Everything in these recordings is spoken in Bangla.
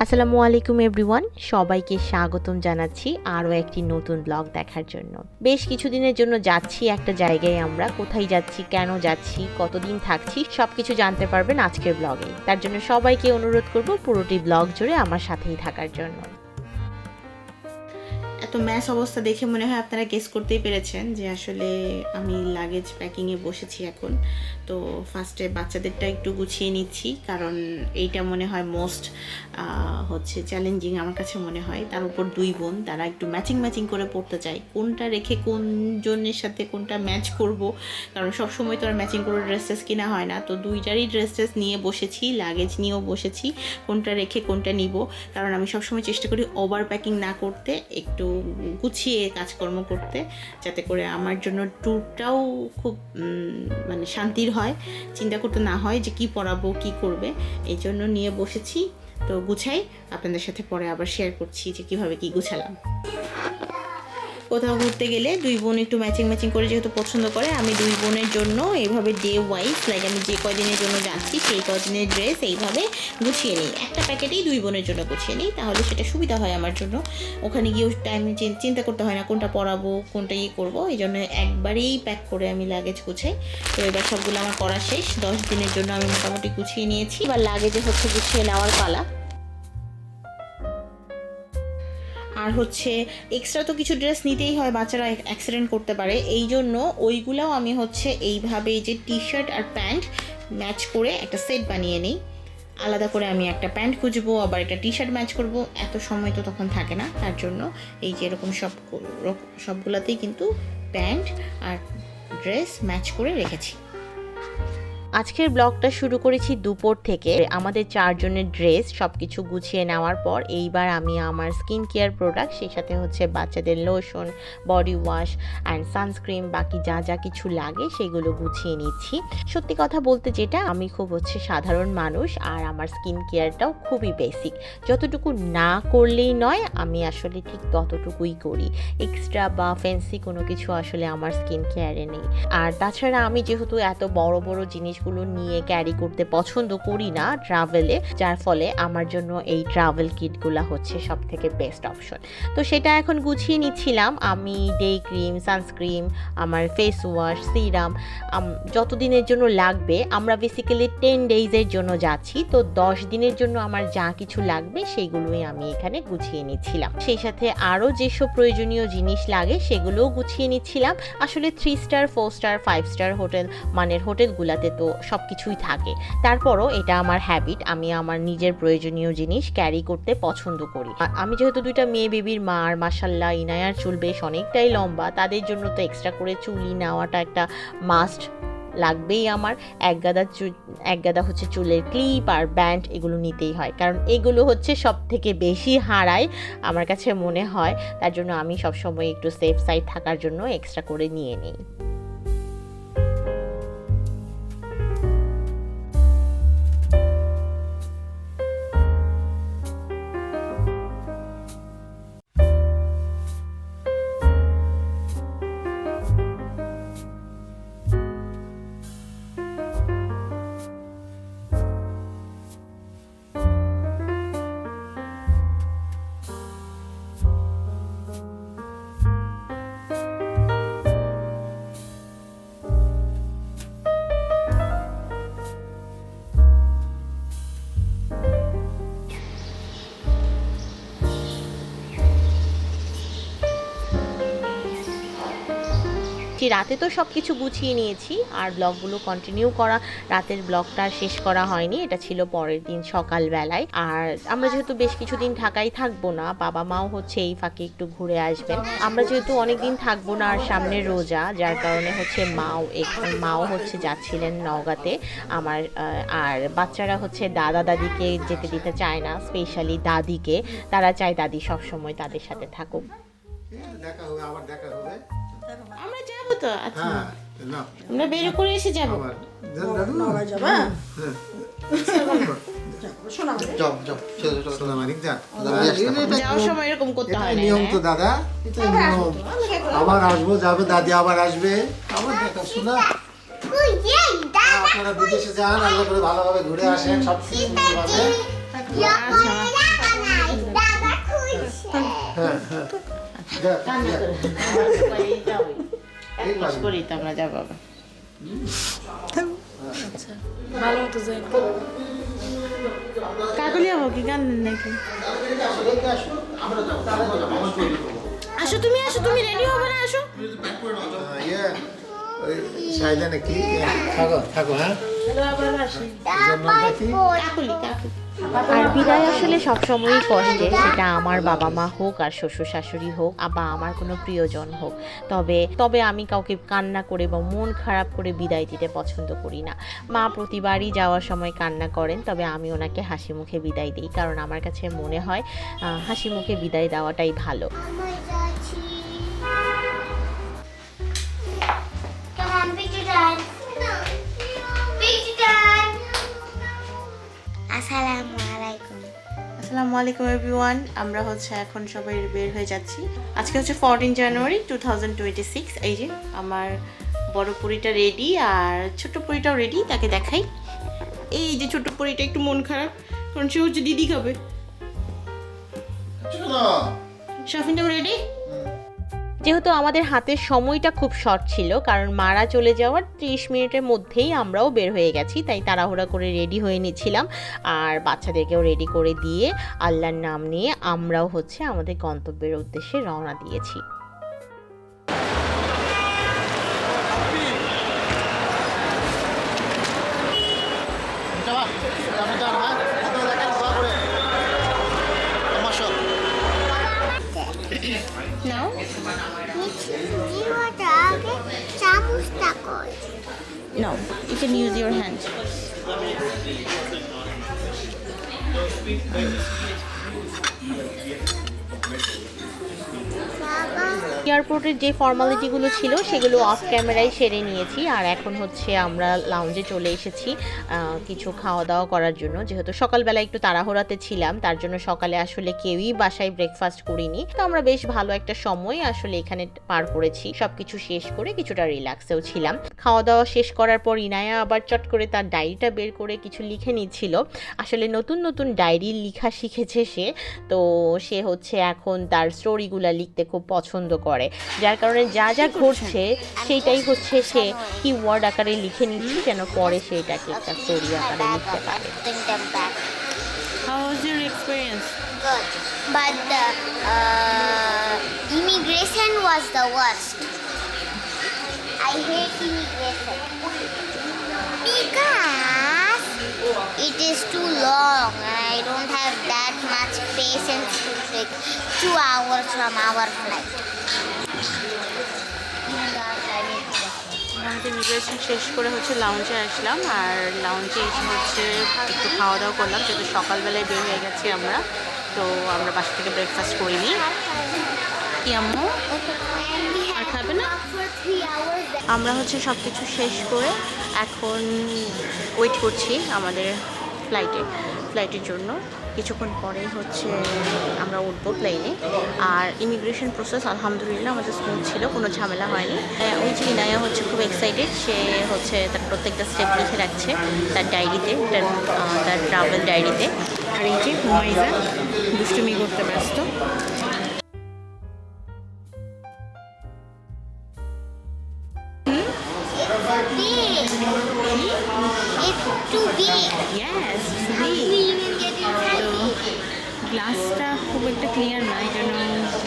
আসসালামু আলাইকুম এভরিওয়ান, সবাইকে স্বাগতম জানাচ্ছি আরও একটি নতুন ব্লগ দেখার জন্য। বেশ কিছুদিনের জন্য যাচ্ছি একটা জায়গায় আমরা, কোথায় যাচ্ছি, কেন যাচ্ছি, কতদিন থাকছি সব কিছু জানতে পারবেন আজকের ব্লগে। তার জন্য সবাইকে অনুরোধ করব পুরোটি ব্লগ জুড়ে আমার সাথেই থাকার জন্য। এত ম্যাচ অবস্থা দেখে মনে হয় আপনারা গেস করতেই পেরেছেন যে আসলে আমি লাগেজ প্যাকিংয়ে বসেছি এখন। তো ফার্স্টে বাচ্চাদেরটা একটু গুছিয়ে নিচ্ছি, কারণ এইটা মনে হয় মোস্ট হচ্ছে চ্যালেঞ্জিং আমার কাছে মনে হয়। তার উপর দুই বোন, তারা একটু ম্যাচিং ম্যাচিং করে পড়তে চায়। কোনটা রেখে কোন জনের সাথে কোনটা ম্যাচ করব? কারণ সব সময় তো আর ম্যাচিং করে ড্রেস ট্রেস কিনা হয় না। তো দুইটারই ড্রেস ট্রেস নিয়ে বসেছি লাগেজ নিয়েও বসেছি, কোনটা রেখে কোনটা নিব। কারণ আমি সবসময় চেষ্টা করি ওভার প্যাকিং না করতে, একটু গুছিয়ে কাজকর্ম করতে, যাতে করে আমার জন্য ট্যুরটাও খুব মানে শান্তির হয়। চিন্তা করতে না হয় যে কি পড়াবো, কি করবে। এই জন্য নিয়ে বসেছি। তো গুছাই, আপনাদের সাথে পরে আবার শেয়ার করছি যে কীভাবে কি গুছালাম। কোথাও ঘুরতে গেলে দুই বোন একটু ম্যাচিং ম্যাচিং করে যেহেতু পছন্দ করে, আমি দুই বোনের জন্য এইভাবে ডে ওয়াইজ লাইক আমি যে কদিনের জন্য যাচ্ছি সেই কদিনের ড্রেস এইভাবে গুছিয়ে নিই। একটা প্যাকেটেই দুই বোনের জন্য গুছিয়ে নিই, তাহলে সেটা সুবিধা হয় আমার জন্য। ওখানে গিয়েও টাইম চিন্তা করতে হয় না কোনটা পরাবো, কোনটা ইয়ে করব এই জন্য একবারেই প্যাক করে আমি লাগেজ গুছাই। তো এবার সবগুলো আমার করা শেষ, দশ দিনের জন্য আমি মোটামুটি গুছিয়ে নিয়েছি। এবার লাগেজে হচ্ছে গুছিয়ে নেওয়ার পালা। আর হচ্ছে এক্সট্রা তো কিছু ড্রেস নিতেই হয়, বাচ্চারা অ্যাক্সিডেন্ট করতে পারে। এই জন্য ওইগুলোও আমি হচ্ছে এইভাবে যে টি শার্ট আর প্যান্ট ম্যাচ করে একটা সেট বানিয়ে নিই। আলাদা করে আমি একটা প্যান্ট খুঁজবো, আবার একটা টি শার্ট ম্যাচ করব। এত সময় তো তখন থাকে না, তার জন্য এই যে এরকম সব সবগুলাতেই কিন্তু প্যান্ট আর ড্রেস ম্যাচ করে রেখেছি। আজকের ব্লগটা শুরু করেছি দুপুর থেকে। আমাদের চারজনের ড্রেস সব কিছু গুছিয়ে নেওয়ার পর এইবার আমি আমার স্কিন কেয়ার প্রোডাক্ট, সেই সাথে হচ্ছে বাচ্চাদের lotion, body wash and sunscreen বাকি যা যা কিছু লাগে সেগুলো গুছিয়ে নিচ্ছি। সত্যি কথা বলতে যেটা, আমি খুব হচ্ছে সাধারণ মানুষ আর আমার স্কিন কেয়ারটাও খুবই বেসিক যতটুকু না করলেই নয়, আমি আসলে ঠিক ততটুকুই করি। এক্সট্রা বা ফ্যান্সি কোনো কিছু আসলে আমার স্কিন কেয়ারে নেই। আর তাছাড়া আমি যেহেতু এত বড় বড় জিনিসগুলো নিয়ে ক্যারি করতে পছন্দ করি না ট্রাভেলে যার ফলে আমার জন্য এই ট্রাভেল কিটগুলো হচ্ছে সব থেকে বেস্ট অপশন তো সেটা এখন গুছিয়ে নিচ্ছিলাম। আমি ডে ক্রিম সানস্ক্রিন আমার ফেস ওয়াশ সিরাম যতদিনের জন্য লাগবে, আমরা বেসিক্যালি টেন ডেইজের জন্য যাচ্ছি। তো দশ দিনের জন্য আমার যা কিছু লাগবে সেইগুলোই আমি এখানে গুছিয়ে নিচ্ছিলাম। সেই সাথে আরও যেসব প্রয়োজনীয় জিনিস লাগে, সেগুলোও গুছিয়ে নিচ্ছিলাম। আসলে three star four star five star hotel মানের হোটেলগুলোতে তো সব কিছুই থাকে। তারপরও এটা আমার হ্যাবিট আমি আমার নিজের প্রয়োজনীয় জিনিস ক্যারি করতে পছন্দ করি। আমি যেহেতু দুইটা মেয়ে বেবির মা, আর মাসাল্লাহ ইনায়ার চুল বেশ অনেকটাই লম্বা, তাদের জন্য তো এক্সট্রা করে চুলি নেওয়াটা একটা মাস্ট লাগবেই আমার। এক গাদা এক গাদা হচ্ছে চুলের ক্লিপ আর ব্যান্ড এগুলো নিতেই হয়। কারণ এগুলো হচ্ছে সব থেকে বেশি হারায় আমার কাছে মনে হয়। তার জন্য আমি সবসময় একটু সেফ সাইড থাকার জন্য এক্সট্রা করে নিয়ে নিই। কি রাতে তো সব কিছু গুছিয়ে নিয়েছি আর ব্লগগুলো কন্টিনিউ করা, রাতের ব্লগটা শেষ করা হয়নি, এটা ছিল পরের দিন সকালবেলায়। আর আমরা যেহেতু বেশ কিছুদিন ঢাকায় থাকব না, বাবা মাও হচ্ছে এই ফাঁকে একটু ঘুরে আসবেন। আমরা যেহেতু অনেকদিন থাকব না আর সামনে রোজা, যার কারণে হচ্ছে মাও মাও হচ্ছে যাচ্ছিলেন নওগাঁতে। আমার আর বাচ্চারা হচ্ছে দাদা দাদিকে যেতে দিতে চায় না স্পেশালি দাদিকে। তারা চায় দাদি সবসময় তাদের সাথে থাকুক। দেখা হবে, আবার দেখা হবে। আমরা যাব তো আচ্ছা। হ্যাঁ, আমরা বের করে এসে যাব। আবার হ্যাঁ। হ্যাঁ? আসব যাবে দাদি আবার আসবে। আপনারা বিদেশে যান করে ভালোভাবে ঘুরে আসেন সব কিছু আচ্ছা। হ্যাঁ হ্যাঁ পারবে। করেই তো আমরা যাব আবার। ভালো মতো যাই। কাকলিয়া হোক কি? গান নাকি? আসো তুমি আসো তুমি রেডি হবে না আসো। নাকি ইয়ে, থাকো থাকো হ্যাঁ। আর বিদায় আসলে সবসময়ই কষ্টে, সেটা আমার বাবা মা হোক আর শ্বশুর শাশুড়ি হোক বা আমার কোনো প্রিয়জন হোক। তবে তবে আমি কাউকে কান্না করে বা মন খারাপ করে বিদায় দিতে পছন্দ করি না। মা প্রতিবারই যাওয়ার সময় কান্না করেন, তবে আমি ওনাকে হাসি মুখে বিদায় দিই, কারণ আমার কাছে মনে হয় হাসি মুখে বিদায় দেওয়াটাই ভালো। Assalamu alaikum. আসসালামু আলাইকুম এভরিওয়ান আমরা হচ্ছে এখন সবাই বের হয়ে যাচ্ছি। আজকে হচ্ছে fourteen January two thousand twenty six এই যে আমার বড় পুরিটা রেডি আর ছোট পুরিটাও রেডি তাকে দেখাই। এই যে ছোট পুরিটা একটু মন খারাপ কারণ সে হচ্ছে দিদি খাবে। শাফিনটাও রেডি যেহেতু আমাদের হাতের সময়টা খুব শর্ট ছিল, কারণ মারা চলে যাওয়ার ত্রিশ মিনিটের মধ্যেই আমরাও বের হয়ে গেছি, তাই তাড়াহুড়া করে রেডি হয়ে নিয়েছিলাম আর বাচ্চাদেরকেও রেডি করে দিয়ে আল্লাহর নাম নিয়ে আমরাও হচ্ছে আমাদের গন্তব্যের উদ্দেশ্যে রওনা দিয়েছি। can use your hands. এয়ারপোর্টের যে ফর্মালিটিগুলো ছিল, সেগুলো অফ ক্যামেরায় সেরে নিয়েছি। আর এখন হচ্ছে আমরা লাউঞ্জে চলে এসেছি কিছু খাওয়া দাওয়া করার জন্য। যেহেতু সকালবেলা একটু তাড়াহুড়াতে ছিলাম, তার জন্য সকালে আসলে কেউই বাসায় ব্রেকফাস্ট করিনি। তো আমরা বেশ ভালো একটা সময় আসলে এখানে পার করেছি। সবকিছু শেষ করে কিছুটা রিল্যাক্সেও ছিলাম। খাওয়া দাওয়া শেষ করার পর ইনায়া আবার চট করে তার ডায়েরিটা বের করে কিছু লিখে নিচ্ছিল। আসলে নতুন নতুন ডায়েরি লেখা শিখেছে সে। তো সে হচ্ছে এখন তার স্টোরিগুলো লিখতে খুব পছন্দ করে। যার কারণে যা যা ঘটছে সেইটাই হচ্ছে সে কি ওয়ার্ড আকারে লিখে নিচ্ছে যেন পরে সেইটাকে একটা স্টোরি আকারে লিখতে পারে good but the uh, immigration was the worst I hate immigration because it is too long and I don't have that much patience to take two hours from our flight. Immigration শেষ করে হচ্ছে লাউঞ্জে আসলাম, আর লাউঞ্জে এসে হচ্ছে একটু খাওয়া দাওয়া করলাম, যেহেতু সকালবেলায় বের হয়ে গেছি আমরা, তো আমরা বাসা থেকে ব্রেকফাস্ট করিনি। কি আম্মু? আর খাবে না. আমরা হচ্ছে সব কিছু শেষ করে এখন ওয়েট করছি আমাদের ফ্লাইটে ফ্লাইটের জন্য। কিছুক্ষণ পরেই হচ্ছে আমরা উঠবো প্লেনে আর ইমিগ্রেশন প্রসেস আলহামদুলিল্লাহ আমাদের স্মুথ ছিল কোনো ঝামেলা হয়নি। হ্যাঁ, ওই যে ইনায়া হচ্ছে খুব এক্সাইটেড সে হচ্ছে তার প্রত্যেকটা স্টেপ লিখে রাখছে তার ডায়েরিতে তার তার ট্রাভেল ডায়েরিতে আর এই যে হুমাইজা দুষ্টুমি করতে ব্যস্ত।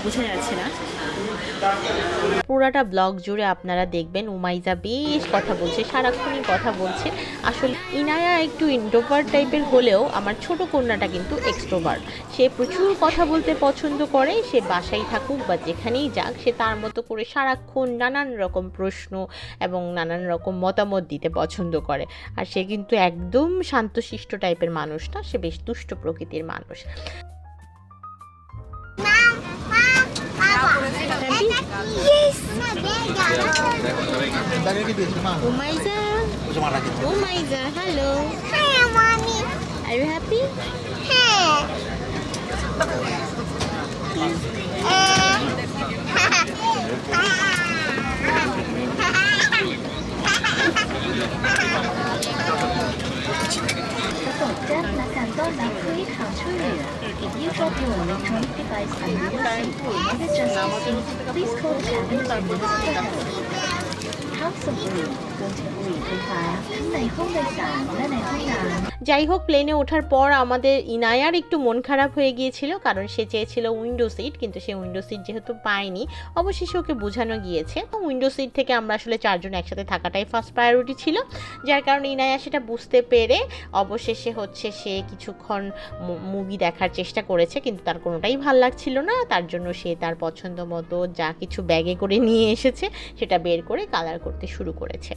বোঝা যাচ্ছে না। পুরাটা ব্লগ জুড়ে আপনারা দেখবেন, উমাইজা বেশ কথা বলছে, সারাক্ষণই কথা বলছে। আসলে ইনায়া একটু ইন্ট্রোভার টাইপের হলেও আমার ছোট কন্যাটা কিন্তু এক্সট্রোভার্ট সে প্রচুর কথা বলতে পছন্দ করে, সে বাসায় থাকুক বা যেখানেই যাক, সে তার মতো করে সারাক্ষণ নানান রকম প্রশ্ন এবং নানান রকম মতামত দিতে পছন্দ করে। আর সে কিন্তু একদম শান্তশিষ্ট টাইপের মানুষ না, সে বেশ দুষ্ট প্রকৃতির মানুষ। Yes! Umaiza. Umaiza, hello. Hi, mommy. Are you happy? Hey. Tổng kết là thành công đã quý hậu chứa If you have your electronic device and have a seat, just please call the cabin and the house. House of Blue เกินจะบุหรี่ไฟฟ้าทั้งในห้องโดยสารและใน যাই হোক প্লেনে ওঠার পর আমাদের ইনায়ার একটু মন খারাপ হয়ে গিয়েছিল, কারণ সে চেয়েছিল উইন্ডো সিট কিন্তু সে উইন্ডো সিট যেহেতু পায়নি, অবশেষে ওকে বোঝানো গিয়েছে। তো উইন্ডো সিট থেকে আমরা আসলে চারজন একসাথে থাকাটাই ফার্স্ট প্রায়োরিটি ছিল, যার কারণে ইনায়া সেটা বুঝতে পেরে অবশেষে হচ্ছে সে কিছুক্ষণ মুভি দেখার চেষ্টা করেছে, কিন্তু তার কোনোটাই ভালো লাগছিল না। তার জন্য সে তার পছন্দ মতো যা কিছু ব্যাগে করে নিয়ে এসেছে, সেটা বের করে কালার করতে শুরু করেছে।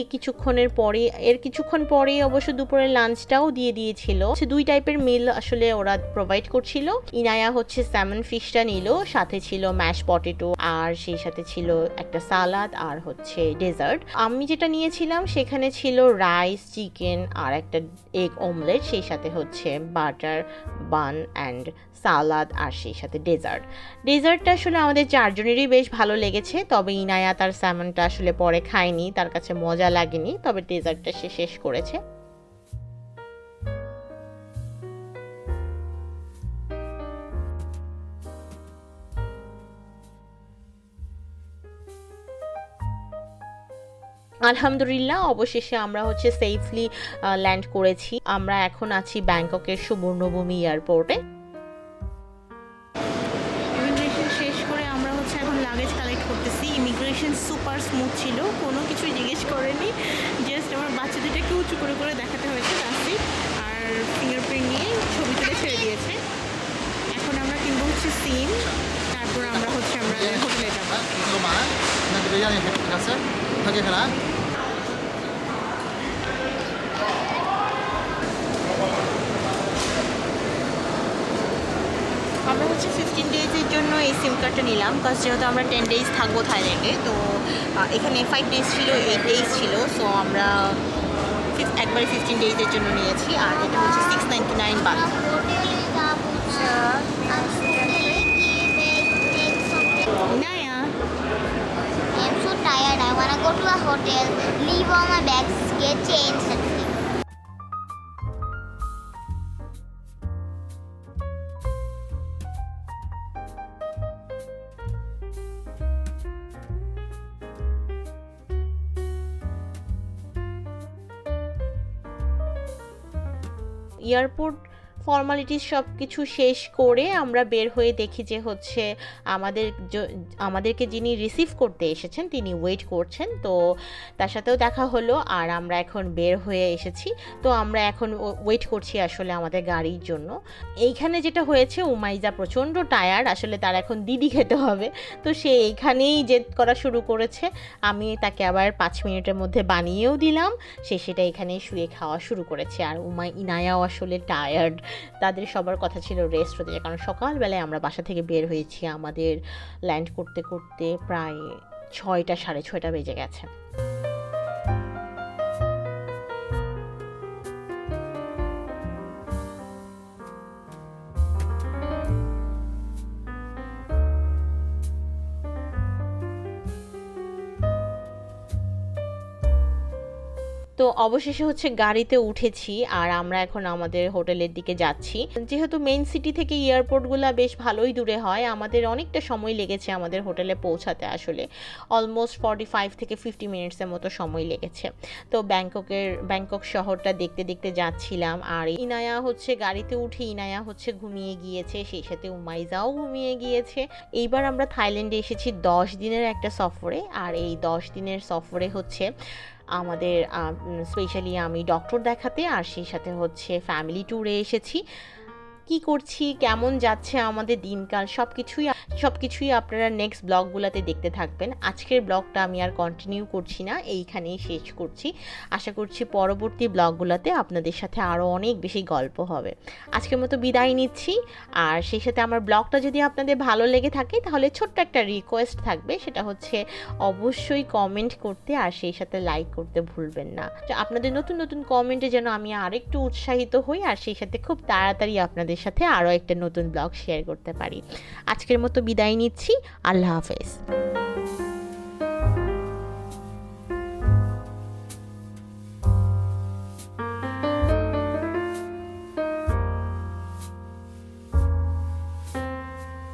এই কিছুক্ষণের পরে, এর কিছুক্ষণ পরেই অবশ্য দুপুরের লাঞ্চটাও দিয়ে দিয়েছিল। দুই টাইপের মিল আসলে ওরা প্রোভাইড করছিল। ইনায়া হচ্ছে স্যামন ফিশটা নিল, সাথে ছিল ম্যাশ পটেটো আর সেই সাথে ছিল একটা সালাদ আর হচ্ছে ডেজার্ট আমি যেটা নিয়েছিলাম, সেখানে ছিল রাইস চিকেন আর একটা এগ অমলেট সেই সাথে হচ্ছে বাটার বান অ্যান্ড সালাদ আর সেই সাথে ডেজার্ট ডেজার্টটা আসলে আমাদের চারজনেরই বেশ ভালো লেগেছে, তবে ইনায়া তার স্যামনটা আসলে পরে খায়নি, তার কাছে মজা লাগেনি, তবে ডেজার্টটা সে শেষ করেছে। আলহামদুলিল্লাহ, অবশেষে আমরা হচ্ছে সেফলি ল্যান্ড করেছি। আমরা এখন আছি ব্যাংককের সুবর্ণভূমি এয়ারপোর্টে ইমিগ্রেশন সুপার স্মুথ ছিল, কোনো কিছু জিজ্ঞেস করেনি জাস্ট আমার বাচ্চা দুটাকে উঁচু করে করে দেখাতে হয়েছে রাস্তি আর ফিঙ্গারপ্রিন্ট নিয়ে ছবি তুলে ছেড়ে দিয়েছে। এখন আমরা কিনবো হচ্ছে সিম, তারপর আমরা হচ্ছে আমরা হোটেলে যাব। আমরা হচ্ছে ফিফটিন ডেজের জন্য এই সিম কার্ডটা নিলাম কারণ যেহেতু আমরা টেন ডেজ থাকব থাইল্যান্ডে তো এখানে ফাইভ ডেজ ছিল এইট ডেজ ছিল সো আমরা একবারে ফিফটিন ডেজের জন্য নিয়েছি আর এটা হচ্ছে সিক্স নাইনটি নাইন বাদ I'm so tired. I wanna go to a hotel, leave all my bags, get changed airport formalities সব কিছু শেষ করে আমরা বের হয়ে দেখি যে হচ্ছে আমাদের আমাদেরকে যিনি রিসিভ করতে এসেছেন, তিনি ওয়েট করছেন, তো তার সাথেও দেখা হলো আর আমরা এখন বের হয়ে এসেছি। তো আমরা এখন ওয়েট করছি আসলে আমাদের গাড়ির জন্য। এইখানে যেটা হয়েছে, উমাইজা প্রচণ্ড টায়ার্ড আসলে তার এখন দিদি খেতে হবে। তো সে এইখানেই জেদ করা শুরু করেছে। আমি তাকে আবার পাঁচ মিনিটের মধ্যে বানিয়েও দিলাম। সে সেটা এখানেই শুয়ে খাওয়া শুরু করেছে। আর উমা ইনায়াও আসলে টায়ার্ড তাদের সবার কথা ছিল রেস্ট হতে যায়। কারণ সকালবেলায় আমরা বাসা থেকে বের হয়েছি, আমাদের ল্যান্ড করতে করতে প্রায় ছয়টা, সাড়ে ছয়টা বেজে গেছে। তো অবশেষে হচ্ছে গাড়িতে উঠেছি আর আমরা এখন আমাদের হোটেলের দিকে যাচ্ছি। যেহেতু মেইন সিটি থেকে এয়ারপোর্টগুলো বেশ ভালোই দূরে হয়, আমাদের অনেকটা সময় লেগেছে আমাদের হোটেলে পৌঁছাতে আসলে। অলমোস্ট ফর্টি ফাইভ থেকে ফিফটি মিনিটসের মতো সময় লেগেছে। তো ব্যাংককের, ব্যাংকক শহরটা দেখতে দেখতে যাচ্ছিলাম আর ইনায়া হচ্ছে গাড়িতে উঠে ইনায়া হচ্ছে ঘুমিয়ে গিয়েছে, সেই সাথে উমাইজাও ঘুমিয়ে গিয়েছে। এইবার আমরা থাইল্যান্ডে এসেছি দশ দিনের একটা সফরে আর এই দশ দিনের সফরে হচ্ছে আমাদের স্পেশালি আমি ডক্টর দেখাতে আর সেই সাথে হচ্ছে ফ্যামিলি ট্যুরে এসেছি। কি করছি, কেমন যাচ্ছে আমাদের দিনকাল সব কিছুই সব কিছুই আপনারা নেক্সট ব্লগগুলোতে দেখতে থাকবেন। আজকের ব্লগটা আমি আর কন্টিনিউ করছি না, এইখানেই শেষ করছি। আশা করছি পরবর্তী ব্লগগুলোতে আপনাদের সাথে আরও অনেক বেশি গল্প হবে। আজকের মতো বিদায় নিচ্ছি, আর সেই সাথে আমার ব্লগটা যদি আপনাদের ভালো লেগে থাকে, তাহলে ছোট্ট একটা রিকোয়েস্ট থাকবে, সেটা হচ্ছে অবশ্যই কমেন্ট করতে আর সেই সাথে লাইক করতে ভুলবেন না। আপনাদের নতুন নতুন কমেন্টে যেন আমি আরেকটু উৎসাহিত হই, আর সেই সাথে খুব তাড়াতাড়ি সাথে আরও একটা নতুন ব্লগ শেয়ার করতে পারি। আজকের মতো বিদায় নিচ্ছি। আল্লাহ হাফেজ।